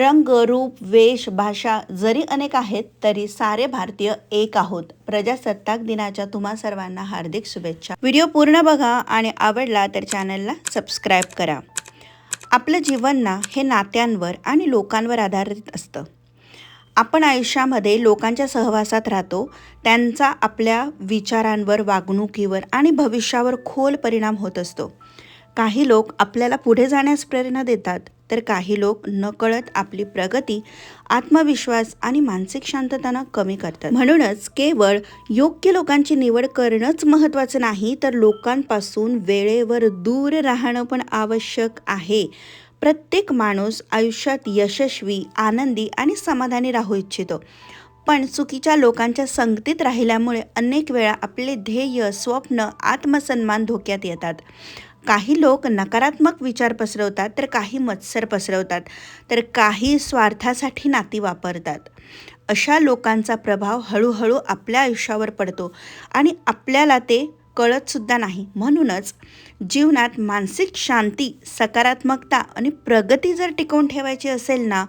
रंग रूप वेश भाषा जरी अनेक आहेत तरी सारे भारतीय एक आहोत. प्रजासत्ताक दिनाच्या तुम्हा सर्वांना हार्दिक शुभेच्छा. व्हिडिओ पूर्ण बघा आणि आवडला तर चॅनलला सबस्क्राईब करा. आपलं जीवन ना हे नात्यांवर आणि लोकांवर आधारित असतं. आपण आयुष्यामध्ये लोकांच्या सहवासात राहतो त्यांचा आपल्या विचारांवर वागणुकीवर आणि भविष्यावर खोल परिणाम होत असतो. काही लोक आपल्याला पुढे जाण्यास प्रेरणा देतात तर काही लोक नकळत आपली प्रगती आत्मविश्वास आणि मानसिक शांतताना कमी करतात. म्हणूनच केवळ योग्य लोकांची निवड करणंच महत्त्वाचं नाही तर लोकांपासून वेळेवर दूर राहणं पण आवश्यक आहे. प्रत्येक माणूस आयुष्यात यशस्वी आनंदी आणि समाधानी राहू इच्छितो. पण चुकीच्या लोकांच्या संगतीत राहिल्यामुळे अनेक वेळा आपले ध्येय स्वप्न आत्मसन्मान धोक्यात येतात. काही लोक नकारात्मक विचार पसरवतात तर काही मत्सर पसरवतात तर काही स्वार्थासाठी नाती वापरतात. अशा लोकांचा प्रभाव हळूहळू आपल्या आयुष्यावर पडतो आणि आपल्याला ते कळतसुद्धा नाही. म्हणूनच जीवनात मानसिक शांती सकारात्मकता आणि प्रगती जर टिकवून ठेवायची असेल ना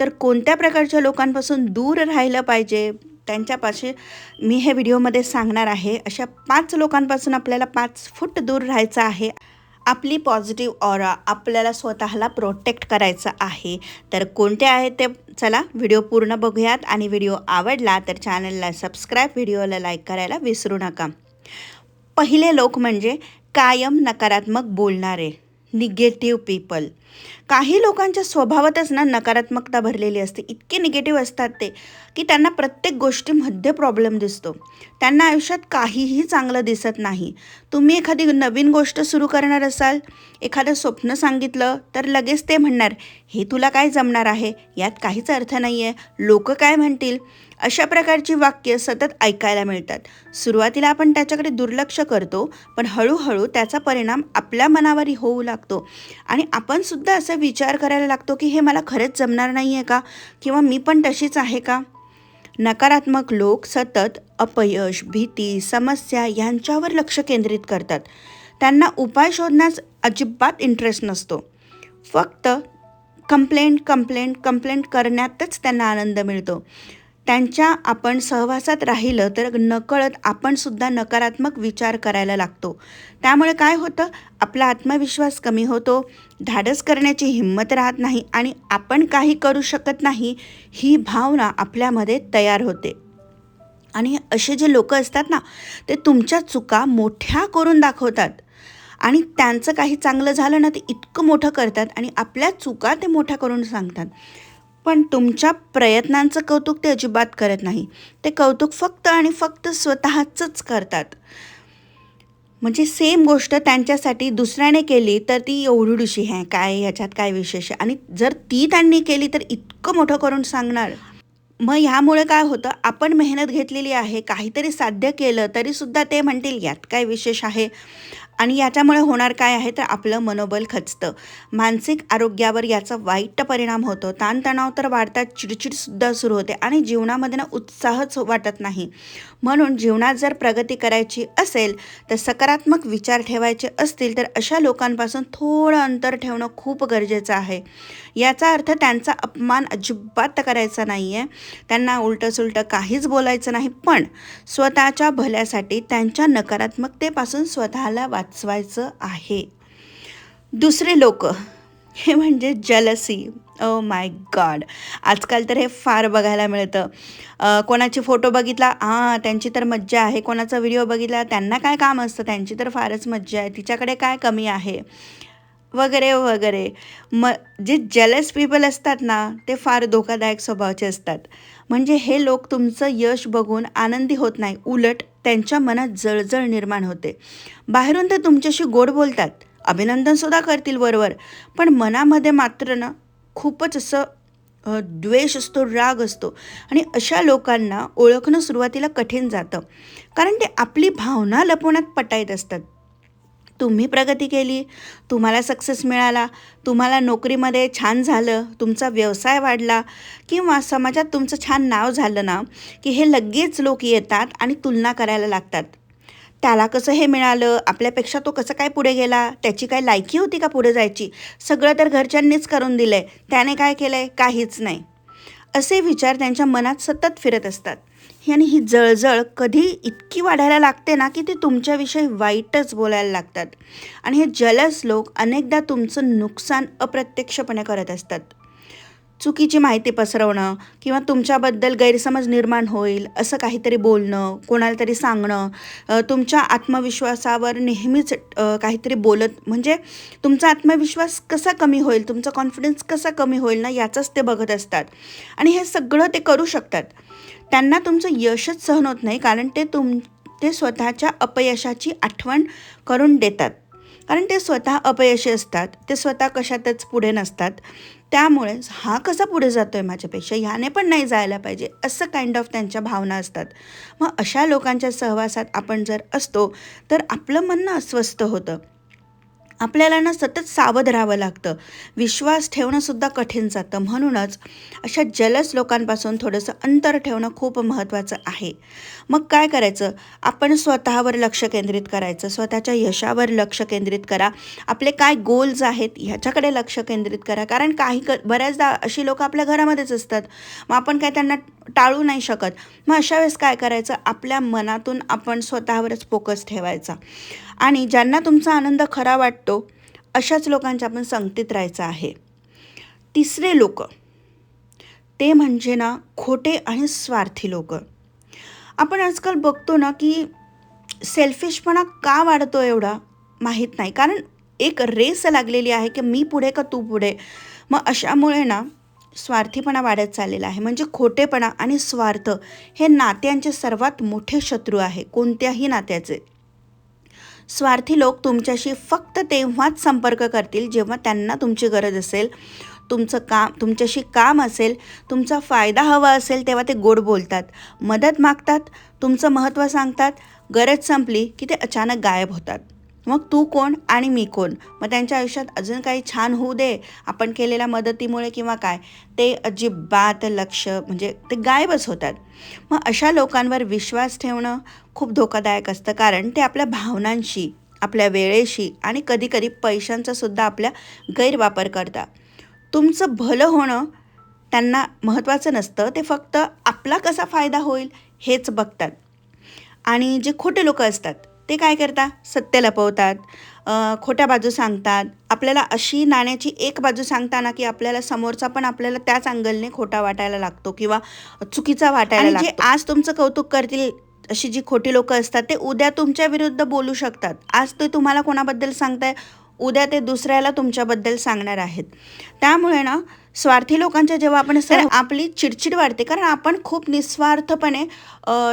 तर कोणत्या प्रकारच्या लोकांपासून दूर राहिलं पाहिजे? त्यांच्यापाशी मी हे व्हिडिओमध्ये सांगणार आहे. अशा पाच लोकांपासून आपल्याला पाच फूट दूर राहायचं आहे. आपली पॉझिटिव्ह ऑरा आपल्याला स्वतःला प्रोटेक्ट करायचं आहे. तर कोणते आहे ते चला व्हिडिओ पूर्ण बघूयात. आणि व्हिडिओ आवडला तर चॅनलला सबस्क्राईब व्हिडिओला लाईक करायला विसरू नका. पहिले लोक म्हणजे कायम नकारात्मक बोलणारे. निगेटिव्ह पीपल काही लोकांच्या स्वभावातच ना नकारात्मकता भरलेली असते. इतके निगेटिव्ह असतात ते की त्यांना प्रत्येक गोष्टीमध्ये प्रॉब्लेम दिसतो. त्यांना आयुष्यात काहीही चांगलं दिसत नाही. तुम्ही एखादी नवीन गोष्ट सुरू करणार असाल एखादं स्वप्न सांगितलं तर लगेच ते म्हणणार हे तुला काय जमणार आहे? यात काहीच अर्थ नाही आहे लोक काय म्हणतील? अशा प्रकारची वाक्य सतत ऐकायला मिळतात. सुरुवातीला आपण त्याच्याकडे दुर्लक्ष करतो पण हळूहळू त्याचा परिणाम आपल्या मनावर होऊ लागतो. आणि आपण सुद्धा असा विचार करायला लागतो की हे मला खरंच जमणार नाही आहे का? किंवा मी पण तशीच आहे का? नकारात्मक लोक सतत अपयश भीती समस्या यांच्यावर लक्ष केंद्रित करतात. त्यांना उपाय शोधण्यास अजिबात इंटरेस्ट नसतो. फक्त कंप्लेंट कंप्लेंट कंप्लेंट करण्यातच त्यांना आनंद मिळतो. त्यांच्या आपण सहवासात राहिलं तर नकळत आपणसुद्धा नकारात्मक विचार करायला लागतो. त्यामुळे काय होतं? आपला आत्मविश्वास कमी होतो धाडस करण्याची हिंमत राहत नाही आणि आपण काही करू शकत नाही ही भावना आपल्यामध्ये तयार होते. आणि असे जे लोक असतात ना ते तुमच्या चुका मोठ्या करून दाखवतात. आणि त्यांचं काही चांगलं झालं ना ते इतकं मोठं करतात आणि आपल्या चुका ते मोठ्या करून सांगतात. पण तुमच्या प्रयत्नांचं कौतुक ते अजिबात करत नाही. ते कौतुक फक्त आणि फक्त स्वतःचंच करतात. म्हणजे सेम गोष्ट त्यांच्यासाठी दुसऱ्याने केली तर ती एवढीशी आहे. काय याच्यात काय विशेष आहे? आणि जर ती त्यांनी केली तर इतकं मोठं करून सांगणार. मग ह्यामुळे काय होतं? आपण मेहनत घेतलेली आहे. काहीतरी साध्य केलं तरीसुद्धा ते म्हणतील यात काय विशेष आहे? आणि याच्यामुळे होणार काय आहे तर आपलं मनोबल खचतं. मानसिक आरोग्यावर याचा वाईट परिणाम होतो. ताणतणाव तर वाढतात चिडचिडसुद्धा सुरू होते आणि जीवनामध्ये ना उत्साहच वाटत नाही. म्हणून जीवनात जर प्रगती करायची असेल तर सकारात्मक विचार ठेवायचे असतील तर अशा लोकांपासून थोडं अंतर ठेवणं खूप गरजेचं आहे. याचा अर्थ त्यांचा अपमान अजिबात करायचा नाही आहे त्यांना उलटं सुलटं काहीच बोलायचं नाही पण स्वतःच्या भल्यासाठी त्यांच्या नकारात्मकतेपासून स्वतःला वाचवायचं आहे. दुसरे लोक हे म्हणजे जलसी ओ माय गॉड आजकाल तर हे फार बघायला मिळतं. कोणाची फोटो बघितला हां त्यांची तर मज्जा आहे. कोणाचा व्हिडिओ बघितला त्यांना काय काम असतं? त्यांची तर फारच मज्जा आहे. तिच्याकडे काय कमी आहे? वगैरे वगैरे. म जे जलस पीपल असतात ना ते फार धोकादायक स्वभावाचे असतात. म्हणजे हे लोक तुमचं यश बघून आनंदी होत नाही. उलट त्यांच्या मनात जळजळ निर्माण होते. बाहेरून ते तुमच्याशी गोड बोलतात. अभिनंदनसुद्धा करतील बरोबर पण मनामध्ये मात्र ना खूपच असं द्वेष असतो राग असतो. आणि अशा लोकांना ओळखणं सुरुवातीला कठीण जातं. कारण ते आपली भावना लपवण्यात पटायत असतात. तुम्ही प्रगती केली तुम्हाला सक्सेस मिळाला तुम्हाला नोकरीमध्ये छान झालं तुमचा व्यवसाय वाढला किंवा समाजात तुमचं छान नाव झालं ना की हे लगेच लोक येतात आणि तुलना करायला लागतात. त्याला कसं हे मिळालं आपल्यापेक्षा तो कसं काय पुढे गेला त्याची काय लायकी होती का पुढे जायची सगळं तर घरच्यांनीच करून दिलं आहे त्याने काय केलं आहे काहीच नाही. असे विचार त्यांच्या मनात सतत फिरत असतात. आणि ही जळजळ कधी इतकी वाढायला लागते ना की ते तुमच्याविषयी वाईटच बोलायला लागतात. आणि हे जलस लोक अनेकदा तुमचं नुकसान अप्रत्यक्षपणे करत असतात. चुकीची माहिती पसरवणं किंवा तुमच्याबद्दल गैरसमज निर्माण होईल असं काहीतरी बोलणं कोणाला तरी सांगणं तुमच्या आत्मविश्वासावर नेहमीच काहीतरी बोलत म्हणजे तुमचा आत्मविश्वास कसा कमी होईल तुमचा कॉन्फिडन्स कसा कमी होईल ना याचंच ते बघत असतात. आणि हे सगळं ते करू शकतात. त्यांना तुमचं यशच सहन होत नाही कारण ते तुम ते स्वतःच्या अपयशाची आठवण करून देतात. कारण ते स्वतः अपयशी असतात ते स्वतः कशातच पुढे नसतात. त्यामुळे हा कसा पुढे जातो आहे माझ्यापेक्षा? ह्याने पण नाही जायला पाहिजे असं काइंड ऑफ त्यांच्या भावना असतात. मग अशा लोकांच्या सहवासात आपण जर असतो तर आपलं मन अस्वस्थ होतं. आपल्याला ना सतत सावध राहावं लागतं. विश्वास ठेवणंसुद्धा कठीण जातं. म्हणूनच अशा जलस लोकांपासून थोडंसं अंतर ठेवणं खूप महत्त्वाचं आहे. मग काय करायचं? आपण स्वतःवर लक्ष केंद्रित करायचं. स्वतःच्या यशावर लक्ष केंद्रित करा. आपले काय गोल्स आहेत ह्याच्याकडे लक्ष केंद्रित करा. कारण काही क बऱ्याचदा अशी लोकं आपल्या घरामध्येच असतात. मग आपण काय त्यांना टाळू नाही शकत. मग अशा वेळेस काय करायचं? आपल्या मनातून आपण स्वतःवरच फोकस ठेवायचा. आणि ज्यांना तुमचा आनंद खरा वाटतो अशाच लोकांच्या आपण संगतीत राहायचं आहे. तिसरे लोक ते म्हणजे ना खोटे आणि स्वार्थी लोक. आपण आजकाल बघतो ना की सेल्फिशपणा का वाढतो एवढा? माहीत नाही. कारण एक रेस लागलेली आहे की मी पुढे का तू पुढे? मग अशामुळे ना स्वार्थीपणा वाढत चाललेला आहे. म्हणजे खोटेपणा आणि स्वार्थ हे नात्यांचे सर्वात मोठे शत्रू आहे. कोणत्याही नात्याचे. स्वार्थी लोक तुमच्याशी फक्त तेव्हाच संपर्क करतील जेव्हा त्यांना तुमची गरज असेल. तुमचं काम तुमच्याशी काम असेल तुमचा फायदा हवा असेल तेव्हा ते गोड बोलतात. मदत मागतात तुमचं महत्त्व सांगतात. गरज संपली की ते अचानक गायब होतात. मग तू कोण आणि मी कोण? मग त्यांच्या आयुष्यात अजून काही छान होऊ दे आपण केलेल्या मदतीमुळे किंवा काय? ते अजिबात लक्ष म्हणजे ते गायबच होतात. मग अशा लोकांवर विश्वास ठेवणं खूप धोकादायक असतं कारण ते आपल्या भावनांशी आपल्या वेळेशी आणि कधीकधी पैशांचा सुद्धा आपल्या गैरवापर करतात. तुमचं भलं होणं त्यांना महत्त्वाचं नसतं ते फक्त आपला कसा फायदा होईल हेच बघतात. आणि जे खोटे लोक असतात ते काय करतात? सत्य लपवतात. खोट्या बाजू सांगतात. आपल्याला अशी नाण्याची एक बाजू सांगताना की आपल्याला समोरचा पण आपल्याला त्याच अँगलने खोटा वाटायला लागतो किंवा चुकीचा वाटायला जे लागतो. आज तुमचं कौतुक करतील अशी जी खोटी लोक असतात ते उद्या तुमच्या विरुद्ध बोलू शकतात. आज ते तुम्हाला कोणाबद्दल सांगताय? उद्या ते दुसऱ्याला तुमच्याबद्दल सांगणार आहेत. त्यामुळे ना स्वार्थी लोकांच्या जेव्हा आपण आपली चिडचिड वाढते. कारण आपण खूप निस्वार्थपणे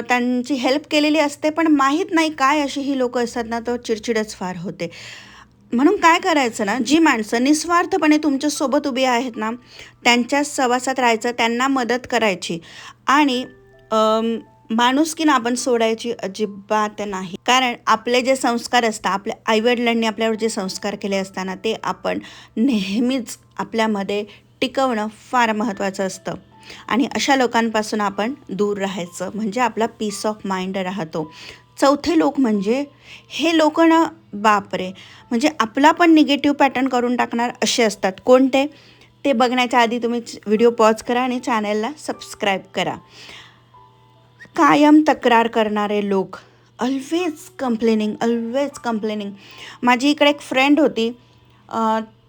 त्यांची हेल्प केलेली असते पण माहीत नाही काय अशी ही लोकं असतात ना तर चिडचिडच फार होते. म्हणून काय करायचं ना जी माणसं निस्वार्थपणे तुमच्यासोबत उभी आहेत ना त्यांच्या सहवासात राहायचं त्यांना मदत करायची. आणि माणुसकीन आपण सोडायची अजिबात नाही. कारण आपले जे संस्कार असतात आपल्या आईवडिलांनी आपल्यावर जे संस्कार केले असताना ते आपण नेहमीच आपल्यामध्ये टिकवणं फार महत्त्वाचं असतं. आणि अशा लोकांपासून आपण दूर राहायचं म्हणजे आपला पीस ऑफ माइंड राहतो. चौथे लोक म्हणजे हे लोक ना बापरे! म्हणजे आपला पण निगेटिव्ह पॅटर्न करून टाकणार असे असतात. कोणते? ते बघण्याच्या आधी तुम्ही व्हिडिओ पॉज करा आणि चॅनलला सबस्क्राईब करा. कायम तक्रार करणारे लोक ऑलवेज कंप्लेनिंग ऑलवेज कंप्लेनिंग माझी इकडे एक फ्रेंड होती.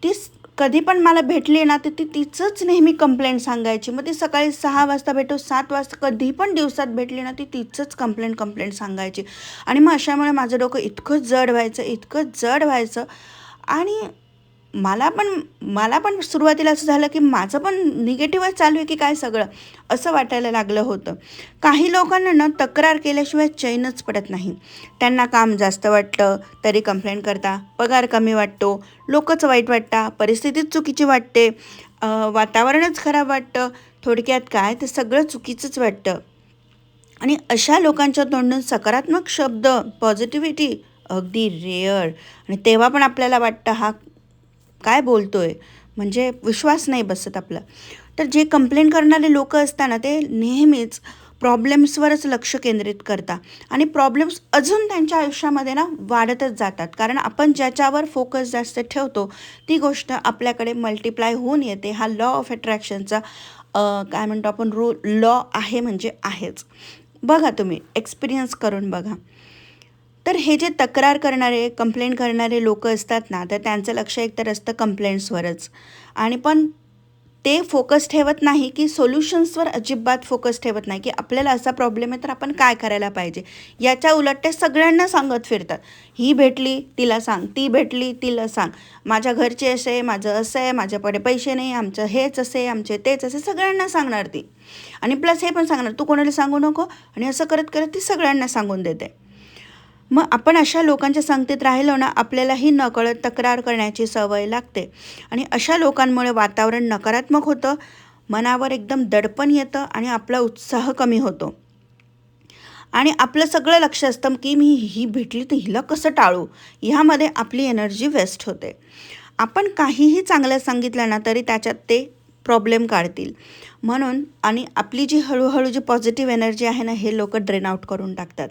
तीच ती कधी पण मला भेटली ना तर ती तिचंच नेहमी कंप्लेंट सांगायची. मग ती सकाळी सहा वाजता भेटो सात वाजता कधी पण दिवसात भेटली ना ती तिचंच कंप्लेंट कंप्लेंट सांगायची. आणि मग अशामुळे माझं डोकं इतकं जड व्हायचं इतकं जड व्हायचं. आणि मला पण मला पण सुरुवातीला असं झालं की माझं पण निगेटिव्हच चालू आहे की काय सगळं असं वाटायला लागलं होतं. काही लोकांना ना तक्रार केल्याशिवाय चैनच पडत नाही. त्यांना काम जास्त वाटतं तरी कंप्लेंट करता पगार कमी वाटतो लोकच वाईट वाटता परिस्थितीच चुकीची वाटते वातावरणच खराब वाटतं थोडक्यात काय ते सगळं चुकीचंच वाटतं. आणि अशा लोकांच्या तोंडून सकारात्मक शब्द पॉझिटिव्हिटी अगदी रेअर आणि तेव्हा पण आपल्याला वाटतं हा काय बोलतोय? म्हणजे विश्वास नाही बसत आपला. तर जे कंप्लेंट करणारे लोक असताना ते नेहमीच प्रॉब्लेम्सवरच लक्ष केंद्रित करता आणि प्रॉब्लेम्स अजून त्यांच्या आयुष्यामध्ये ना वाढतच जातात. कारण आपण ज्याच्यावर फोकस जास्त ठेवतो ती गोष्ट आपल्याकडे मल्टिप्लाय होऊन येते. हा लॉ ऑफ अट्रॅक्शनचा काय म्हणतो आपण रू लॉ आहे म्हणजे आहेच. बघा तुम्ही एक्सपिरियन्स करून बघा. तर हे जे तक्रार करणारे कंप्लेंट करणारे लोक असतात ना तर त्यांचं लक्ष एकतर असतं कंप्लेंट्सवरच आणि पण ते फोकस ठेवत नाही की सोल्युशन्सवर अजिबात फोकस ठेवत नाही की आपल्याला असा प्रॉब्लेम आहे तर आपण काय करायला पाहिजे? याच्या उलट ते सगळ्यांना सांगत फिरतात. ही भेटली तिला सांग ती भेटली तिला सांग. माझ्या घरचे असे माझं असं आहे माझ्याकडे पैसे नाही आमचं हेच असे आमचे तेच असे सगळ्यांना सांगणार ती. आणि प्लस हे पण सांगणार तू कोणाला सांगू नको? आणि असं करत करत ती सगळ्यांना सांगून देते. मग आपण अशा लोकांच्या संगतीत राहिलो ना आपल्यालाही नकळत तक्रार करण्याची सवय लागते. आणि अशा लोकांमुळे वातावरण नकारात्मक होतं मनावर एकदम दडपण येतं आणि आपला उत्साह कमी होतो. आणि आपलं सगळं लक्ष असतं की मी ही भेटली तर हिला कसं टाळू? ह्यामध्ये आपली एनर्जी वेस्ट होते. आपण काहीही चांगलं सांगितलं ना तरी त्याच्यात ते प्रॉब्लेम काढतील. म्हणून आणि आपली जी हळूहळू जी पॉझिटिव्ह एनर्जी आहे ना हे लोक ड्रेन आउट करून टाकतात.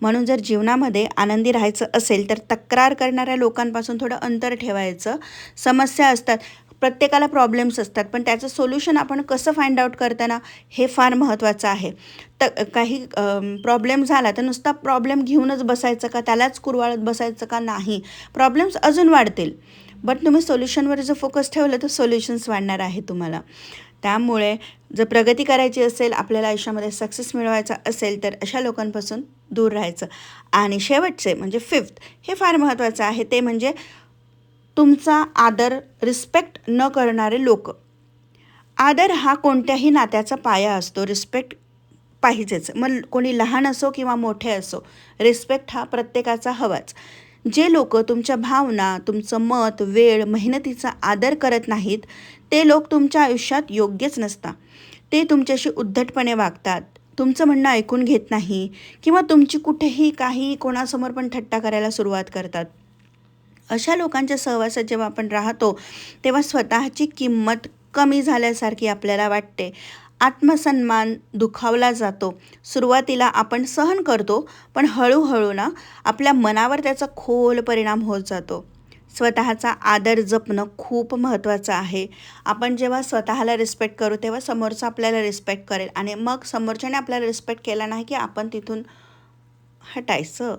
म्हणून जर जीवनामध्ये आनंदी राहायचं असेल तर तक्रार करणाऱ्या लोकांपासून थोडं अंतर ठेवायचं. समस्या असतात. प्रत्येकाला प्रॉब्लेम्स असतात. पण त्याचं सोल्युशन आपण कसं फाइंड आउट करताना हे फार महत्त्वाचं आहे. तर काही प्रॉब्लेम झाला तर नुसता प्रॉब्लेम घेऊनच बसायचं का त्यालाच कुरवाळत बसायचं का नाही? प्रॉब्लेम्स अजून वाढतील. बट तुम्ही सोल्युशनवर जर फोकस ठेवलं तर सोल्युशन्स वाढणार आहे तुम्हाला. त्यामुळे जर प्रगती करायची असेल आपल्याला आयुष्यामध्ये सक्सेस मिळवायचा असेल तर अशा लोकांपासून दूर राहायचं. आणि शेवटचे म्हणजे फिफ्थ हे फार महत्त्वाचं आहे. ते म्हणजे तुमचा आदर रिस्पेक्ट न करणारे लोक. आदर हा कोणत्याही नात्याचा पाया असतो. रिस्पेक्ट पाहिजेच. मग कोणी लहान असो किंवा मोठे असो रिस्पेक्ट हा प्रत्येकाचा हवाच. जे लोक तुमच्या भावना तुमचं मत वेळ मेहनतीचा आदर करत नाहीत ते लोक तुमच्या आयुष्यात योग्यच नसतात. ते तुमच्याशी उद्धटपणे वागतात. तुमचं म्हणणं ऐकून घेत नाही किंवा तुमची कुठेही काही कोणासमोर पण थट्टा करायला सुरुवात करतात. अशा लोकांच्या सहवासात जेव्हा आपण राहतो तेव्हा स्वतःची किंमत कमी झाल्यासारखी आपल्याला वाटते. आत्मसन्मान दुखावला जातो. सुरुवातीला आपण सहन करतो पण हळूहळू ना आपल्या मनावर त्याचा खोल परिणाम होत जातो. स्वतःचा आदर जपणं खूप महत्त्वाचं आहे. आपण जेव्हा स्वतःला रिस्पेक्ट करू तेव्हा समोरचा आपल्याला रिस्पेक्ट करेल. आणि मग समोरच्याने आपल्याला रिस्पेक्ट केला नाही की आपण तिथून हटायचं.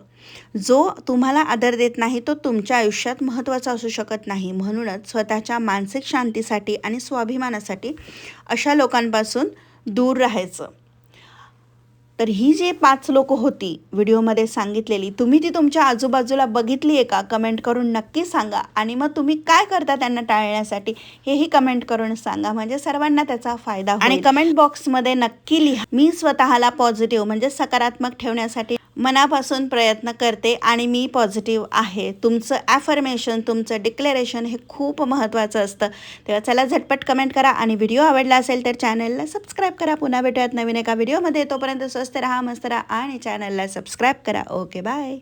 जो तुम्हाला आदर देत नाही तो तुमच्या आयुष्यात महत्त्वाचा असू शकत नाही. म्हणूनच स्वतःच्या मानसिक शांतीसाठी आणि स्वाभिमानासाठी अशा लोकांपासून दूर राहायचं. तर ही जे पाच लोक होती व्हिडिओमध्ये सांगितलेली तुम्ही ती तुमच्या आजूबाजूला बघितली आहे का? कमेंट करून नक्की सांगा. आणि मग तुम्ही काय करता त्यांना टाळण्यासाठी हेही कमेंट करून सांगा. म्हणजे सर्वांना त्याचा फायदा आणि कमेंट बॉक्समध्ये नक्की लिहा. मी स्वतःला पॉझिटिव्ह म्हणजे सकारात्मक ठेवण्यासाठी मनापासून प्रयत्न करते आणि मी पॉझिटिव्ह आहे. तुमचं ॲफर्मेशन तुमचं डिक्लेरेशन हे खूप महत्त्वाचं असतं. तेव्हा चला झटपट कमेंट करा आणि व्हिडिओ आवडला असेल तर चॅनलला सबस्क्राईब करा. पुन्हा भेटूयात नवीन एका व्हिडिओमध्ये तोपर्यंत स्वस्त राहा मस्त राहा आणि चॅनलला सबस्क्राईब करा. Okay bye